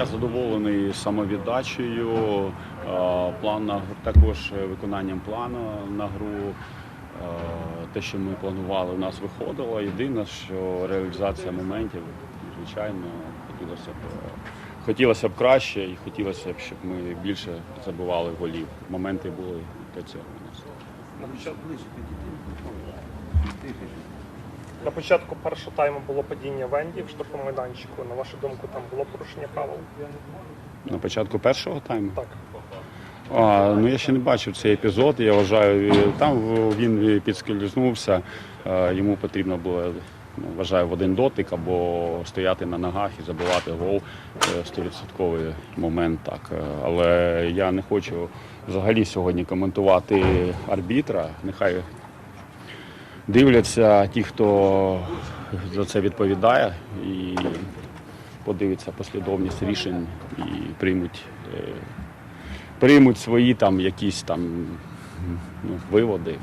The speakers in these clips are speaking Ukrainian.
Я задоволений самовіддачею, план також виконанням плану на гру. Те, що ми планували, у нас виходило. Єдине, що реалізація моментів, звичайно, хотілося б хотілося б краще і хотілося б, щоб ми більше забивали голів. Моменти були для цього у нас. На початку, першого тайму було падіння Венді в штрафному майданчику. На вашу думку, там було порушення правил? На початку першого тайму. Так. А, ну я ще не бачив цей епізод. Я вважаю, там він підскользнувся. Е, Йому потрібно було, ну, вважаю, в один дотик або стояти на ногах і забивати гол. Е, Стовідсотковий момент так. Е, Але я не хочу взагалі сьогодні коментувати арбітра. Нехай дивляться ті, хто за це відповідає, і подивиться послідовність рішень і приймуть. е, приймуть свої там якісь там ну, виводи.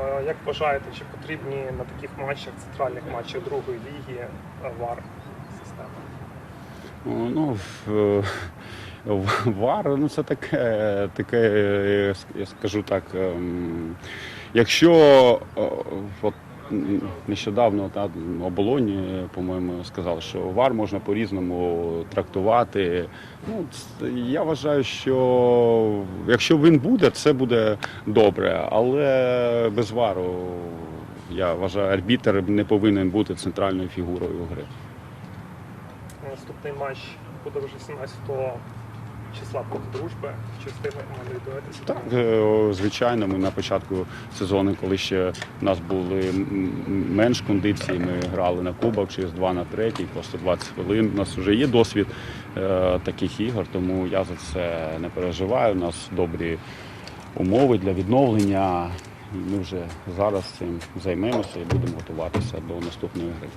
Е, Як вважаєте, чи потрібні на таких матчах, центральних матчах другої ліги е, ВАР система? Ну, вар, ну це таке, таке, я скажу так. ем, Якщо от нещодавно та, оболоні, по-моєму, сказав, що вар можна по-різному трактувати. Ну, я вважаю, що якщо він буде, це буде добре, але без вару. Я вважаю, арбітер не повинен бути центральною фігурою гри. Наступний матч буде вже 17 числа проти дружби. Чи відбуватися? Так, е, звичайно, ми на початку сезону, коли ще в нас були менш кондиції, ми грали на кубок через 2 на 3, просто 20 хвилин. У нас вже є досвід е, таких ігор, тому я за це не переживаю. У нас добрі умови для відновлення. І ми вже зараз цим займемося і будемо готуватися до наступної гри.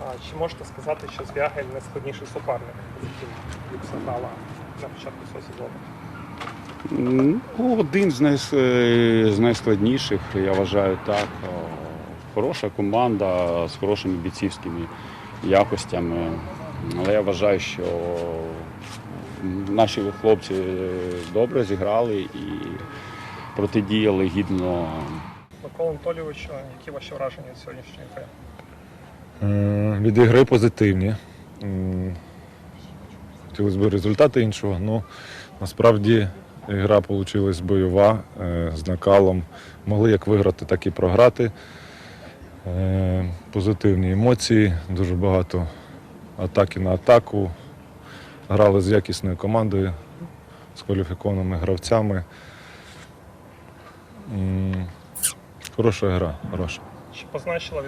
А чи можете сказати, що Звягель найскладніший суперник, з яким на початку цього сезону? Ну, один з, най, з найскладніших, я вважаю так. Хороша команда з хорошими бійцівськими якостями. Але я вважаю, що наші хлопці добре зіграли і протидіяли гідно. Микола Анатолійович, які ваші враження від сьогоднішньої гри? Від ігри позитивні. Хотілося б результати іншого, але насправді гра вийшла бойова е, з накалом. Могли як виграти, так і програти. Е, Позитивні емоції, дуже багато атаки на атаку. Грали з якісною командою, з кваліфікованими гравцями. Хороша гра, хороша. Чи позначила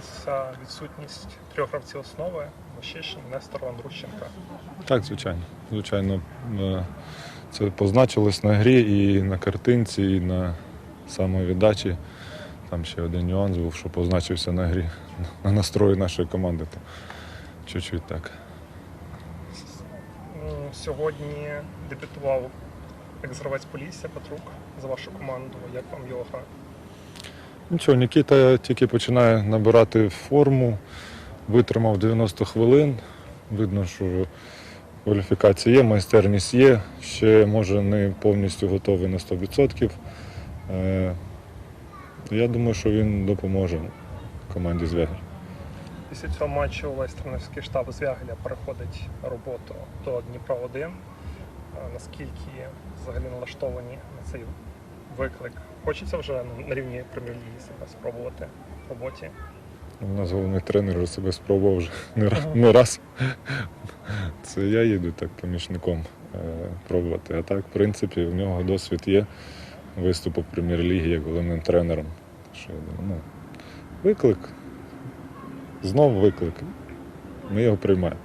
відсутність трьох гравців основи Мощишин, Нестор Андрущенка? Так, звичайно. Звичайно, е, це позначилось на грі і на картинці, і на самовіддачі. Там ще один нюанс був, що позначився на грі, на настрої нашої команди. Чуть-чуть так. Сьогодні дебютував екс-гравець Полісся Петрук за вашу команду. Як вам його гра? Нічого, Нікіта тільки починає набирати форму, витримав 90 хвилин. Видно, що кваліфікація є, майстерність є. Ще може не повністю готовий на 100%. Е, Я думаю, що він допоможе команді Звягель. Після цього матчу весь тренерський штаб Звягеля переходить роботу до Дніпра 1. Наскільки взагалі налаштовані на цей виклик? Хочеться вже на рівні прем'єр-ліги себе спробувати в роботі? У нас головний тренер вже себе спробував вже не раз. Не раз. Це я їду так помічником е, пробувати. А так, в принципі, в нього досвід є виступу в прем'єр-лігі як головним тренером. Що, я думаю, ну, виклик. Знов виклик. Ми його приймаємо.